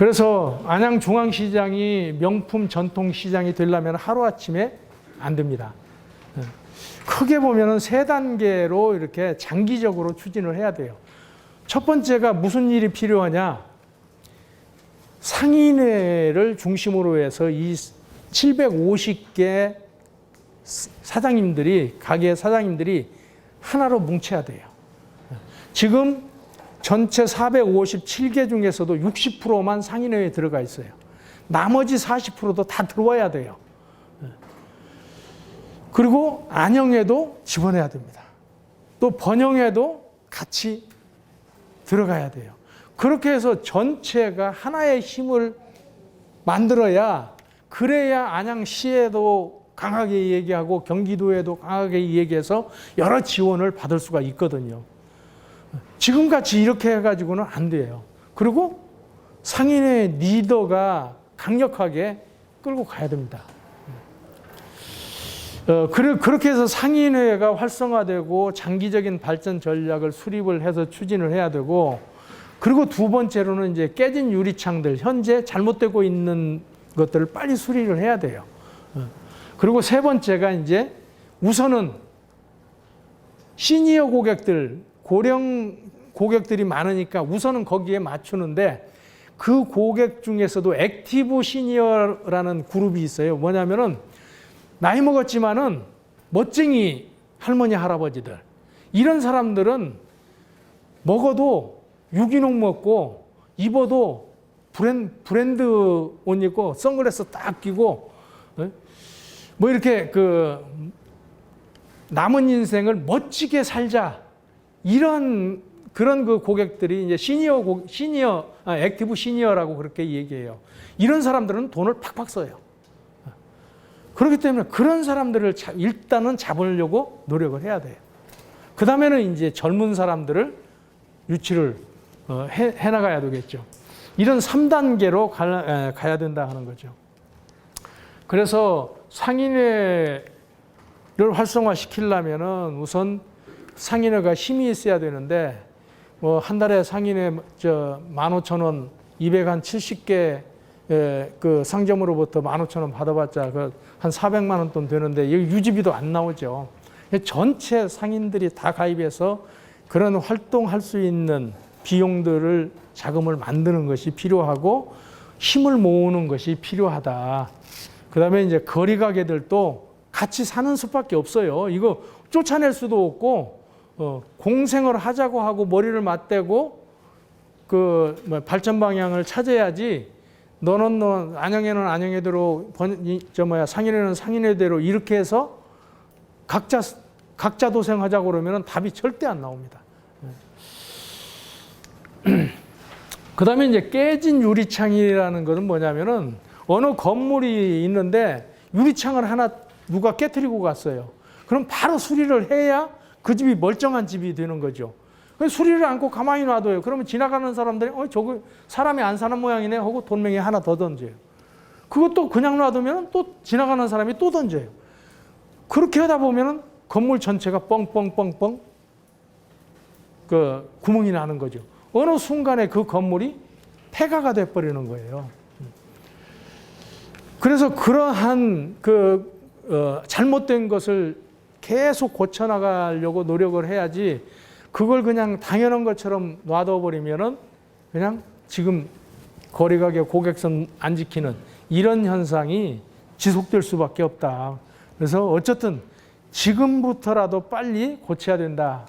그래서 안양 중앙시장이 명품 전통 시장이 되려면 하루아침에 안 됩니다. 예. 크게 보면은 세 단계로 이렇게 장기적으로 추진을 해야 돼요. 첫 번째가 무슨 일이 필요하냐? 상인회를 중심으로 해서 이 750개 사장님들이 가게 사장님들이 하나로 뭉쳐야 돼요. 지금 전체 457개 중에서도 60%만 상인회에 들어가 있어요. 나머지 40%도 다 들어와야 돼요. 그리고 안영에도 집어내야 됩니다. 또 번영에도 같이 들어가야 돼요. 그렇게 해서 전체가 하나의 힘을 만들어야 그래야 안양시에도 강하게 얘기하고 경기도에도 강하게 얘기해서 여러 지원을 받을 수가 있거든요. 지금같이 이렇게 해가지고는 안 돼요. 그리고 상인의 리더가 강력하게 끌고 가야 됩니다. 어, 그렇게 해서 상인회가 활성화되고 장기적인 발전 전략을 수립을 해서 추진을 해야 되고 그리고 두 번째로는 이제 깨진 유리창들 현재 잘못되고 있는 것들을 빨리 수리를 해야 돼요. 어. 그리고 세 번째가 이제 우선은 시니어 고객들 고령 고객들이 많으니까 우선은 거기에 맞추는데 그 고객 중에서도 액티브 시니어라는 그룹이 있어요. 뭐냐면은 나이 먹었지만은 멋쟁이 할머니 할아버지들 이런 사람들은 먹어도 유기농 먹고 입어도 브랜, 브랜드 옷 입고 선글라스 딱 끼고 어? 뭐 이렇게 그 남은 인생을 멋지게 살자 이런 그런 그 고객들이 이제 시니어 고, 시니어 아, 액티브 시니어라고 그렇게 얘기해요. 이런 사람들은 돈을 팍팍 써요. 그렇기 때문에 그런 사람들을 자- 일단은 잡으려고 노력을 해야 돼요. 그 다음에는 이제 젊은 사람들을 유치를 어, 해, 해나가야 되겠죠. 이런 3단계로 가, 가야 된다 하는 거죠. 그래서 상인회를 활성화시키려면은 우선 상인회가 힘이 있어야 되는데 뭐 한 달에 상인회 저 15,000원 200한 70개 예, 그 상점으로부터 15,000원 받아봤자 그 한 400만 원 돈 되는데 여기 유지비도 안 나오죠. 전체 상인들이 다 가입해서 그런 활동할 수 있는 비용들을 자금을 만드는 것이 필요하고 힘을 모으는 것이 필요하다. 그다음에 이제 거리 가게들도 같이 사는 수밖에 없어요. 이거 쫓아낼 수도 없고 어, 공생을 하자고 하고 머리를 맞대고 그 뭐 발전 방향을 찾아야지 너는 너 안영에는 안영에대로 번, 이, 저 뭐야 상인에는 상인에대로 이렇게 해서 각자 각자 도생하자고 그러면은 답이 절대 안 나옵니다. 그다음에 이제 깨진 유리창이라는 것은 뭐냐면은 어느 건물이 있는데 유리창을 하나 누가 깨뜨리고 갔어요. 그럼 바로 수리를 해야 그 집이 멀쩡한 집이 되는 거죠. 수리를 않고 가만히 놔둬요. 그러면 지나가는 사람들이 어 저거 사람이 안 사는 모양이네 하고 돈맹이 하나 더 던져요. 그것도 그냥 놔두면 또 지나가는 사람이 또 던져요. 그렇게 하다 보면은 건물 전체가 뻥뻥뻥뻥 그 구멍이 나는 거죠. 어느 순간에 그 건물이 폐가가 돼 버리는 거예요. 그래서 그러한 그 어, 잘못된 것을 계속 고쳐 나가려고 노력을 해야지 그걸 그냥 당연한 것처럼 놔둬 버리면은 그냥 지금 거리가게 고객선 안 지키는 이런 현상이 지속될 수밖에 없다. 그래서 어쨌든 지금부터라도 빨리 고쳐야 된다.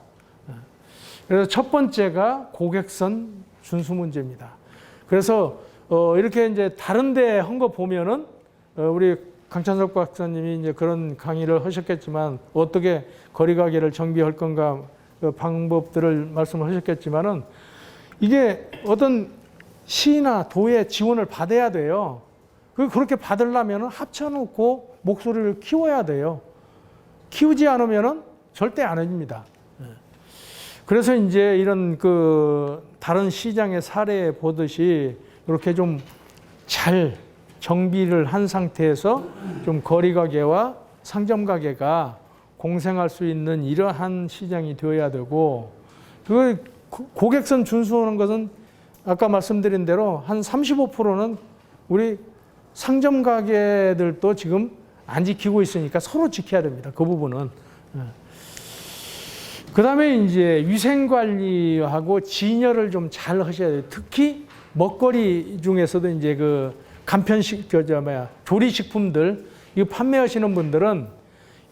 그래서 첫 번째가 고객선 준수 문제입니다. 그래서 어 이렇게 이제 다른 데 한 거 보면은 어 우리 강찬석 박사님이 이제 그런 강의를 하셨겠지만 어떻게 거리 가게를 정비할 건가 그 방법들을 말씀을 하셨겠지만은 이게 어떤 시나 도의 지원을 받아야 돼요. 그 그렇게 받으려면 합쳐놓고 목소리를 키워야 돼요. 키우지 않으면은 절대 안 해줍니다. 그래서 이제 이런 그 다른 시장의 사례 보듯이 이렇게 좀잘 정비를 한 상태에서 좀 거리 가게와 상점 가게가 공생할 수 있는 이러한 시장이 되어야 되고 그 고객선 준수하는 것은 아까 말씀드린 대로 한 35%는 우리 상점 가게들도 지금 안 지키고 있으니까 서로 지켜야 됩니다. 그 부분은. 그 다음에 이제 위생 관리하고 진열을 좀 잘 하셔야 돼요. 특히 먹거리 중에서도 이제 그 간편식, 그저 뭐야, 조리식품들, 이거 판매하시는 분들은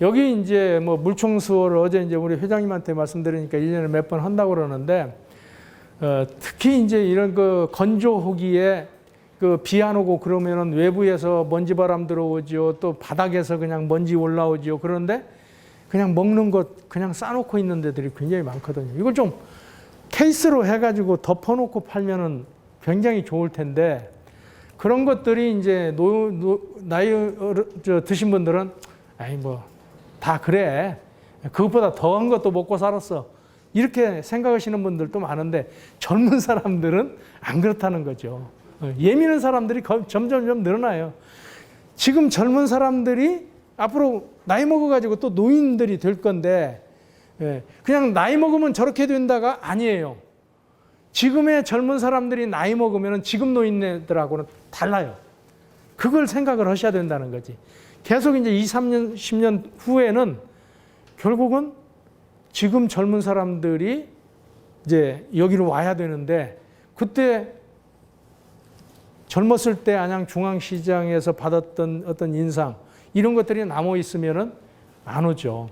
여기 이제 뭐 물총수를 어제 이제 우리 회장님한테 말씀드리니까 1년에 몇 번 한다고 그러는데 어, 특히 이제 이런 그 건조호기에 그 비 안 오고 그러면은 외부에서 먼지 바람 들어오지요. 또 바닥에서 그냥 먼지 올라오지요. 그런데 그냥 먹는 것 그냥 싸놓고 있는 데들이 굉장히 많거든요. 이걸 좀 케이스로 해가지고 덮어놓고 팔면은 굉장히 좋을 텐데 그런 것들이 이제 노, 노, 나이 어르- 저 드신 분들은 아이 뭐다 그래 그것보다 더한 것도 먹고 살았어 이렇게 생각하시는 분들도 많은데 젊은 사람들은 안 그렇다는 거죠. 어, 예민한 사람들이 거- 점점 점 늘어나요. 지금 젊은 사람들이 앞으로 나이 먹어가지고 또 노인들이 될 건데 예, 그냥 나이 먹으면 저렇게 된다가 아니에요. 지금의 젊은 사람들이 나이 먹으면 지금 노인들하고는 달라요. 그걸 생각을 하셔야 된다는 거지. 계속 이제 2, 3년, 10년 후에는 결국은 지금 젊은 사람들이 이제 여기로 와야 되는데 그때 젊었을 때 안양 중앙시장에서 받았던 어떤 인상 이런 것들이 남아 있으면은 안 오죠.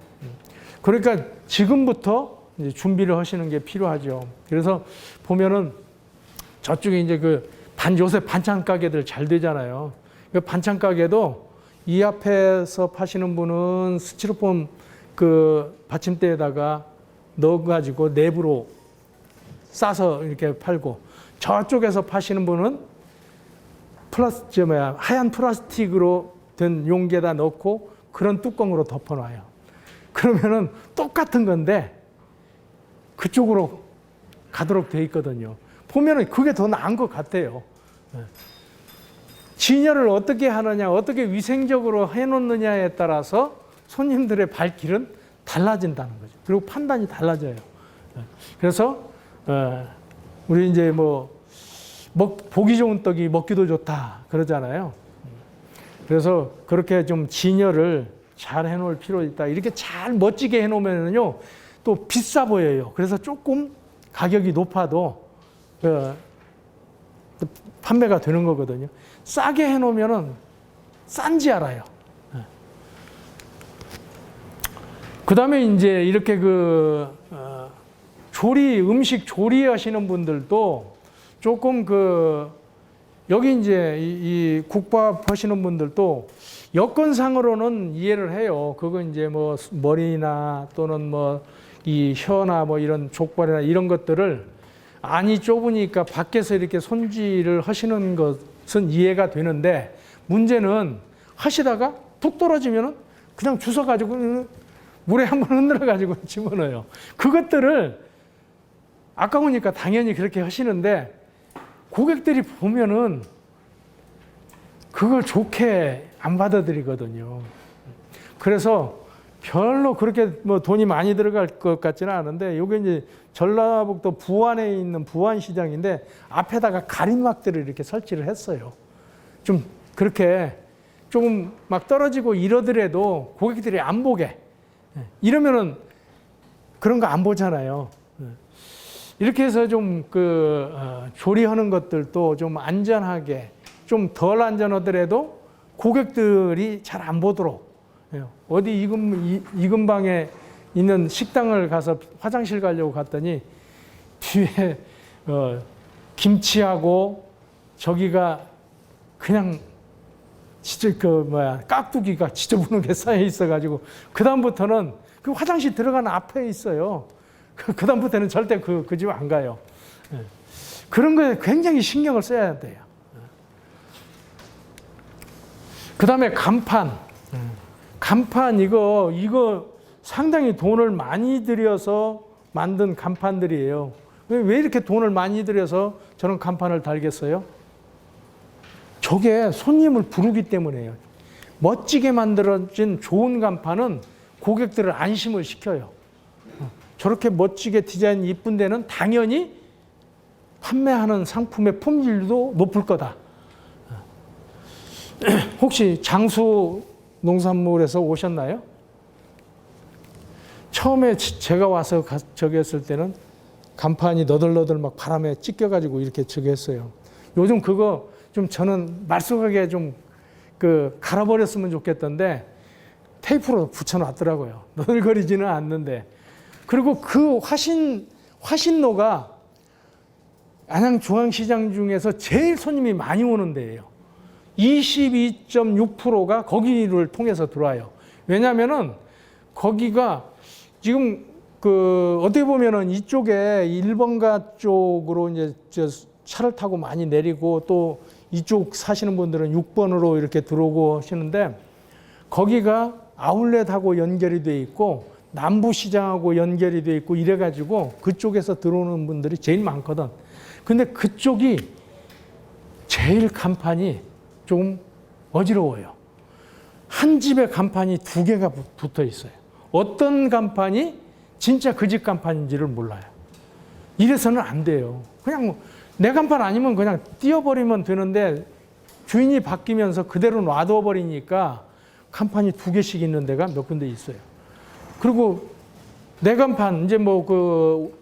그러니까 지금부터 준비를 하시는 게 필요하죠. 그래서 보면은 저쪽에 이제 그 반 요새 반찬 가게들 잘 되잖아요. 그 반찬 가게도 이 앞에서 파시는 분은 스티로폼 그 받침대에다가 넣어가지고 내부로 싸서 이렇게 팔고 저쪽에서 파시는 분은 플라스 저 뭐야 하얀 플라스틱으로 된 용기에다 넣고 그런 뚜껑으로 덮어놔요. 그러면은 똑같은 건데 그쪽으로 가도록 돼 있거든요. 보면은 그게 더 나은 것 같아요. 예. 진열을 어떻게 하느냐, 어떻게 위생적으로 해놓느냐에 따라서 손님들의 발길은 달라진다는 거죠. 그리고 판단이 달라져요. 예. 그래서 어, 우리 이제 뭐 먹, 보기 좋은 떡이 먹기도 좋다 그러잖아요. 그래서 그렇게 좀 진열을 잘 해놓을 필요 있다. 이렇게 잘 멋지게 해놓으면요 또 비싸 보여요. 그래서 조금 가격이 높아도 그, 그 판매가 되는 거거든요. 싸게 해놓으면은 싼지 알아요. 그 다음에 이제 이렇게 그 어, 조리 음식 조리하시는 분들도 조금 그 여기 이제 이, 이 국밥 하시는 분들도 여건상으로는 이해를 해요. 그건 이제 뭐 머리나 또는 뭐 이 혀나 뭐 이런 족발이나 이런 것들을 안이 좁으니까 밖에서 이렇게 손질을 하시는 것은 이해가 되는데 문제는 하시다가 툭 떨어지면은 그냥 주워 가지고 물에 한번 흔들어 가지고 집어넣어요. 그것들을 아까우니까 당연히 그렇게 하시는데 고객들이 보면은 그걸 좋게 안 받아들이거든요. 그래서 별로 그렇게 뭐 돈이 많이 들어갈 것 같지는 않은데 이게 이제 전라북도 부안에 있는 부안 시장인데 앞에다가 가림막들을 이렇게 설치를 했어요. 좀 그렇게 조금 막 떨어지고 이러더라도 고객들이 안 보게 예, 이러면은 그런 거 안 보잖아요. 예. 이렇게 해서 좀 그 조리하는 것들도 좀 안전하게 좀 덜 안전하더라도 고객들이 잘 안 보도록 예, 어디 이금 이- 이금방에 있는 식당을 가서 화장실 가려고 갔더니 뒤에 어, 김치하고 저기가 그냥 진짜 그 뭐야 깍두기가 지저분한 게 쌓여 있어가지고 그 다음부터는 그 화장실 들어가는 앞에 있어요. 그 다음부터는 절대 그 그 집 안 가요. 예. 그런 거에 굉장히 신경을 써야 돼요. 그 다음에 간판. 간판 이거 이거 상당히 돈을 많이 들여서 만든 간판들이에요. 왜- 왜 이렇게 돈을 많이 들여서 저런 간판을 달겠어요? 저게 손님을 부르기 때문에요. 멋지게 만들어진 좋은 간판은 고객들을 안심을 시켜요. 어, 저렇게 멋지게 디자인 이쁜 데는 당연히 판매하는 상품의 품질도 높을 거다. 혹시 장수 농산물에서 오셨나요? 처음에 지- 제가 와서 가- 저기 했을 때는 간판이 너덜너덜 막 바람에 찢겨가지고 이렇게 저기 했어요. 요즘 그거 좀 저는 말쑥하게 좀 그 갈아버렸으면 좋겠던데 테이프로 붙여놨더라고요. 너덜거리지는 않는데. 그리고 그 화신, 화신로가 안양 중앙시장 중에서 제일 손님이 많이 오는 데예요. 22.6%가 거기를 통해서 들어와요. 왜냐면은 거기가 지금 그 어떻게 보면은 이쪽에 1번가 쪽으로 이제 저 차를 타고 많이 내리고 또 이쪽 사시는 분들은 6번으로 이렇게 들어오고 하시는데 거기가 아울렛하고 연결이 돼 있고 남부시장하고 연결이 돼 있고 이래가지고 그쪽에서 들어오는 분들이 제일 많거든. 근데 그쪽이 제일 간판이 좀 어지러워요. 한 집에 간판이 두 개가 붙- 붙어 있어요. 어떤 간판이 진짜 그 집 간판인지를 몰라요. 이래서는 안 돼요. 그냥 뭐 내 간판 아니면 그냥 띄워버리면 되는데 주인이 바뀌면서 그대로 놔둬 버리니까 간판이 두 개씩 있는 데가 몇 군데 있어요. 그리고 내 간판 이제 뭐 그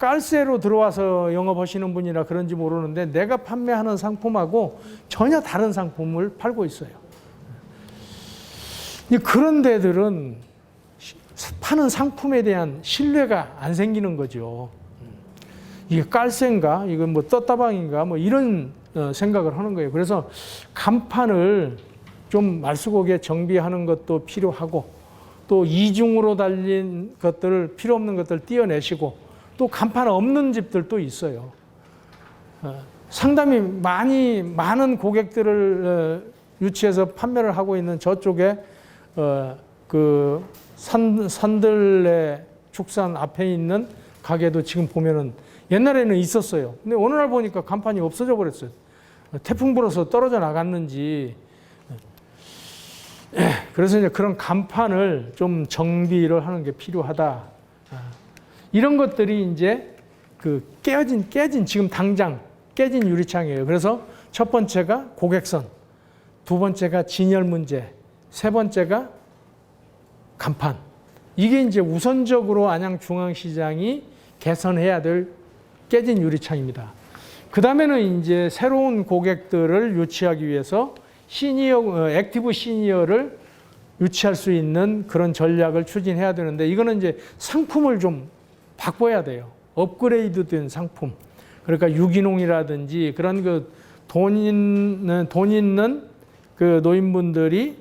깔세로 들어와서 영업하시는 분이라 그런지 모르는데 내가 판매하는 상품하고 전혀 다른 상품을 팔고 있어요. 이 그런 데들은 시- 파는 상품에 대한 신뢰가 안 생기는 거죠. 이게 깔센가, 이건 뭐 떴다방인가, 뭐 이런 어, 생각을 하는 거예요. 그래서 간판을 좀 말수곡에 정비하는 것도 필요하고 또 이중으로 달린 것들을 필요 없는 것들 띄어내시고 또 간판 없는 집들도 있어요. 어, 상당히 많이 많은 고객들을 어, 유치해서 판매를 하고 있는 저쪽에 어, 그 산, 산들레 축산 앞에 있는 가게도 지금 보면은 옛날에는 있었어요. 근데 어느 날 보니까 간판이 없어져 버렸어요. 태풍 불어서 떨어져 나갔는지. 예, 그래서 이제 그런 간판을 좀 정비를 하는 게 필요하다. 아, 이런 것들이 이제 그 깨진, 깨진, 지금 당장 깨진 유리창이에요. 그래서 첫 번째가 고객선, 두 번째가 진열 문제, 세 번째가 간판. 이게 이제 우선적으로 안양중앙시장이 개선해야 될 깨진 유리창입니다. 그 다음에는 이제 새로운 고객들을 유치하기 위해서 시니어, 어, 액티브 시니어를 유치할 수 있는 그런 전략을 추진해야 되는데 이거는 이제 상품을 좀 바꿔야 돼요. 업그레이드 된 상품. 그러니까 유기농이라든지 그런 그 돈 있는, 돈 있는 그 노인분들이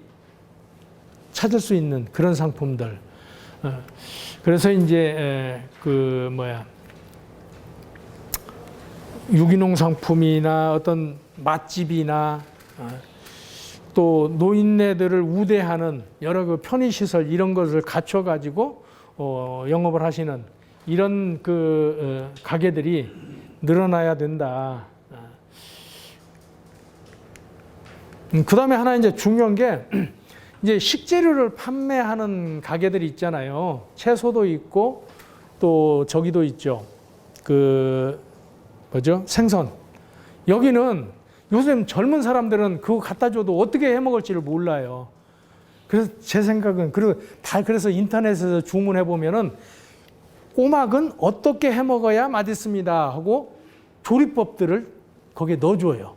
찾을 수 있는 그런 상품들. 어, 그래서 이제 에, 그 뭐야 유기농 상품이나 어떤 맛집이나 어, 또 노인네들을 우대하는 여러 그 편의 시설 이런 것을 갖춰 가지고 어, 영업을 하시는 이런 그 어, 가게들이 늘어나야 된다. 음, 그다음에 하나 이제 중요한 게 이제 식재료를 판매하는 가게들이 있잖아요. 채소도 있고 또 저기도 있죠. 그 뭐죠? 생선. 여기는 요즘 젊은 사람들은 그거 갖다 줘도 어떻게 해 먹을지를 몰라요. 그래서 제 생각은 그리고 다 그래서 인터넷에서 주문해 보면은 꼬막은 어떻게 해 먹어야 맛있습니다 하고 조리법들을 거기에 넣어줘요.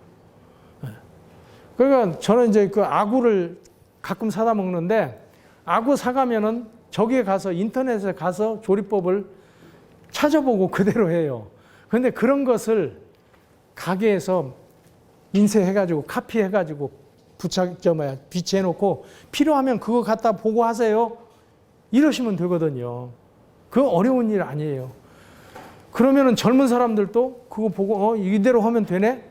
그러니까 저는 이제 그 아구를 가끔 사다 먹는데 아구 사가면은 저기에 가서 인터넷에 가서 조리법을 찾아보고 그대로 해요. 그런데 그런 것을 가게에서 인쇄해가지고 카피해가지고 부착 저 뭐야 비치해놓고 필요하면 그거 갖다 보고 하세요. 이러시면 되거든요. 그 어려운 일 아니에요. 그러면은 젊은 사람들도 그거 보고 어 이대로 하면 되네.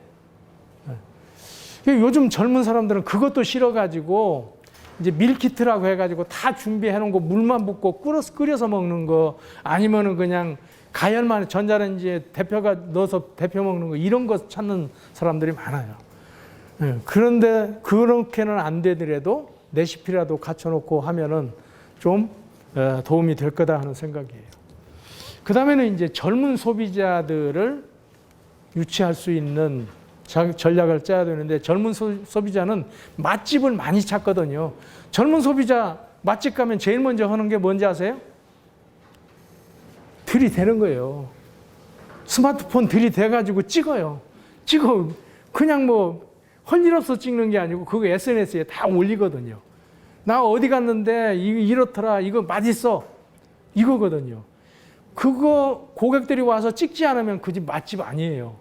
요즘 젊은 사람들은 그것도 싫어가지고 이제 밀키트라고 해가지고 다 준비해 놓은 거 물만 붓고 끓여서, 끓여서 먹는 거 아니면은 그냥 가열만 전자레인지에 대표가 넣어서 대표 먹는 거 이런 거 찾는 사람들이 많아요. 예, 그런데 그렇게는 안 되더라도 레시피라도 갖춰놓고 하면은 좀 어, 도움이 될 거다 하는 생각이에요. 그 다음에는 이제 젊은 소비자들을 유치할 수 있는 자- 전략을 짜야 되는데 젊은 소- 소비자는 맛집을 많이 찾거든요. 젊은 소비자 맛집 가면 제일 먼저 하는 게 뭔지 아세요? 들이대는 거예요. 스마트폰 들이대가지고 찍어요. 찍어. 그냥 뭐, 할일 없어 찍는 게 아니고, 그거 SNS에 다 올리거든요. 나 어디 갔는데, 이- 이렇더라, 이거 맛있어. 이거거든요. 그거 고객들이 와서 찍지 않으면 그 집 맛집 아니에요.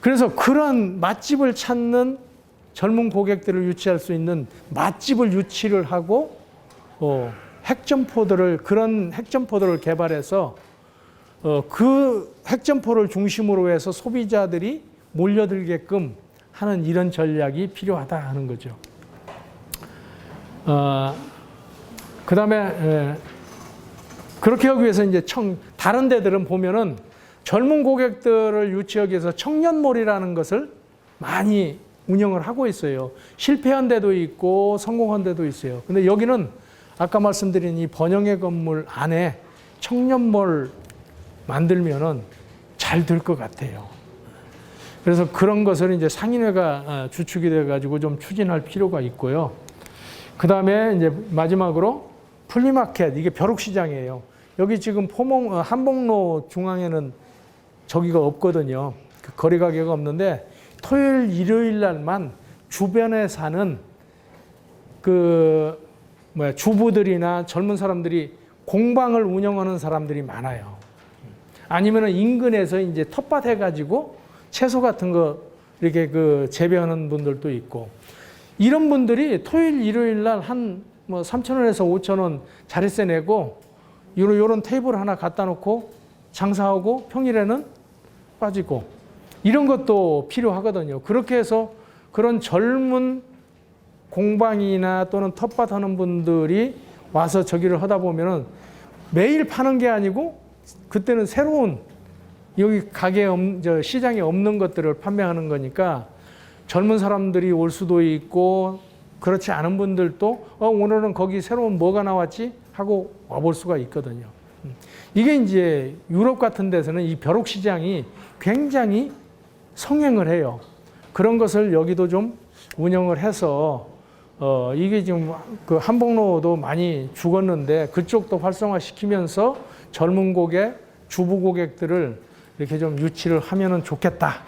그래서 그런 맛집을 찾는 젊은 고객들을 유치할 수 있는 맛집을 유치를 하고, 어, 핵점포들을, 그런 핵점포들을 개발해서 어, 그 핵점포를 중심으로 해서 소비자들이 몰려들게끔 하는 이런 전략이 필요하다 하는 거죠. 어, 그 다음에 그렇게 하기 위해서 이제 청, 다른 데들은 보면은 젊은 고객들을 유치하기 위해서 청년몰이라는 것을 많이 운영을 하고 있어요. 실패한 데도 있고 성공한 데도 있어요. 근데 여기는 아까 말씀드린 이 번영의 건물 안에 청년몰 만들면은 잘 될 것 같아요. 그래서 그런 것을 이제 상인회가 어, 주축이 돼가지고 좀 추진할 필요가 있고요. 그 다음에 이제 마지막으로 플리마켓 이게 벼룩시장이에요. 여기 지금 포몽 어, 한복로 중앙에는 저기가 없거든요. 그 거리 가게가 없는데 토요일 일요일 날만 주변에 사는 그 뭐야 주부들이나 젊은 사람들이 공방을 운영하는 사람들이 많아요. 아니면은 인근에서 이제 텃밭 해가지고 채소 같은 거 이렇게 그 재배하는 분들도 있고 이런 분들이 토요일 일요일 날 한 뭐 3천 원에서 5천 원 자릿세 내고 요런 요런 테이블 하나 갖다 놓고 장사하고 평일에는 빠지고 이런 것도 필요하거든요. 그렇게 해서 그런 젊은 공방이나 또는 텃밭 하는 분들이 와서 저기를 하다 보면은 매일 파는 게 아니고 그때는 새로운 여기 가게 시장에 없는 것들을 판매하는 거니까 젊은 사람들이 올 수도 있고 그렇지 않은 분들도 어, 오늘은 거기 새로운 뭐가 나왔지 하고 와볼 수가 있거든요. 음. 이게 이제 유럽 같은 데서는 이 벼룩 시장이 굉장히 성행을 해요. 그런 것을 여기도 좀 운영을 해서 어, 이게 지금 그 한복로도 많이 죽었는데 그쪽도 활성화시키면서 젊은 고객, 주부 고객들을 이렇게 좀 유치를 하면은 좋겠다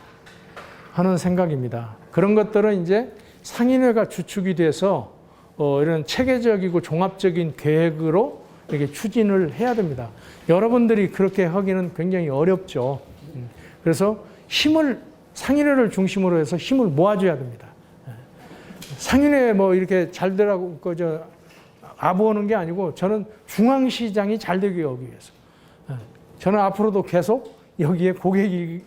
하는 생각입니다. 그런 것들은 이제 상인회가 주축이 돼서 어, 이런 체계적이고 종합적인 계획으로 이렇게 추진을 해야 됩니다. 여러분들이 그렇게 하기는 굉장히 어렵죠. 음. 그래서 힘을 상인회를 중심으로 해서 힘을 모아줘야 됩니다. 상인회 뭐 이렇게 잘 되라고 그저 아부하는 게 아니고 저는 중앙시장이 잘 되게 하기 위해서 예. 저는 앞으로도 계속 여기에 고객일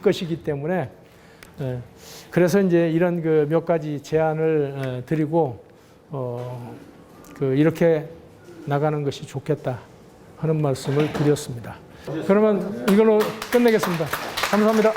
것이기 때문에 예. 그래서 이제 이런 그 몇 가지 제안을 어, 드리고 어, 그 이렇게 나가는 것이 좋겠다 하는 말씀을 드렸습니다. 그러면 이걸로 끝내겠습니다. 감사합니다.